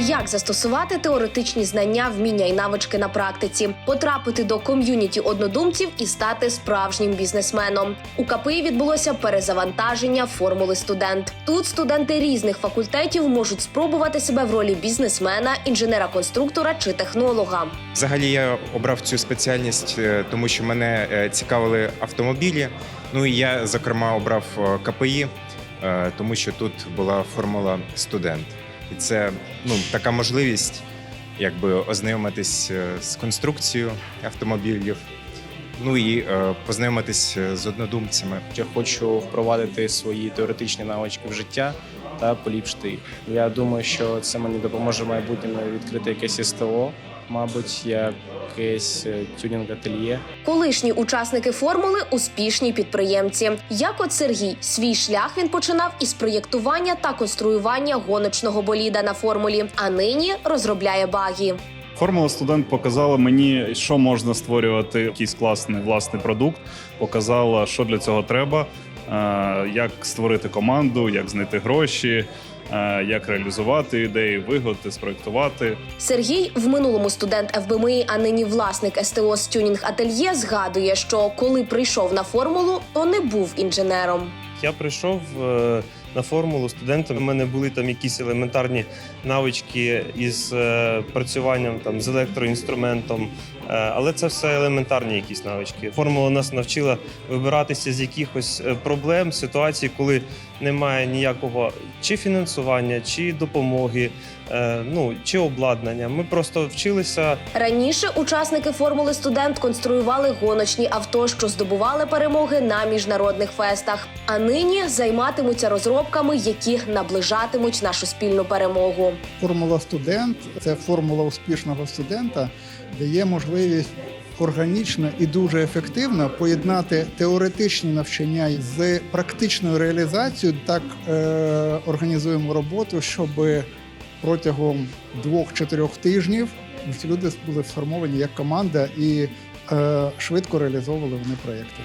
Як застосувати теоретичні знання, вміння і навички на практиці, потрапити до ком'юніті однодумців і стати справжнім бізнесменом. У КПІ відбулося перезавантаження формули студент. Тут студенти різних факультетів можуть спробувати себе в ролі бізнесмена, інженера-конструктора чи технолога. Взагалі я обрав цю спеціальність, е, тому що мене е, цікавили автомобілі. Ну і я, зокрема, обрав е, КПІ, тому що тут була формула студент. І це ну, така можливість якби ознайомитись е, з конструкцією автомобілів, ну і е, познайомитись е, з однодумцями. Я хочу впровадити свої теоретичні навички в життя та поліпшити їх. Я думаю, що це мені допоможе майбутньому відкрити якесь СТО, мабуть, якесь е, тюнінг-ательє. Колишні учасники формули успішні підприємці. Як от Сергій, свій шлях він починав із проєктування та конструювання гоночного боліда на формулі, а нині розробляє багі. Формула студент показала мені, що можна створювати якийсь класний власний продукт. Показала, що для цього треба, як створити команду, як знайти гроші, е, як реалізувати ідеї, вигоди, спроектувати. Сергій, в минулому студент ФБМІ, а нині власник СТО Стюнінг тюнінг ательє, згадує, що коли прийшов на формулу, то не був інженером. Я прийшов е, на формулу студентом. У мене були там якісь елементарні навички із е, працюванням там з електроінструментом, е, але це все елементарні якісь навички. Формула нас навчила вибиратися з якихось е, проблем, ситуацій, коли немає ніякого чи фінансування, чи допомоги, ну чи обладнання. Ми просто вчилися Раніше учасники формули студент конструювали гоночні авто, що здобували перемоги на міжнародних фестах. А нині займатимуться розробками, які наближатимуть нашу спільну перемогу. Формула студент це формула успішного студента, дає можливість органічно і дуже ефективно поєднати теоретичні навчання з практичною реалізацією. Так е, організуємо роботу, щоб протягом двох-чотирьох тижнів люди були сформовані як команда і е, швидко реалізовували вони проєкти.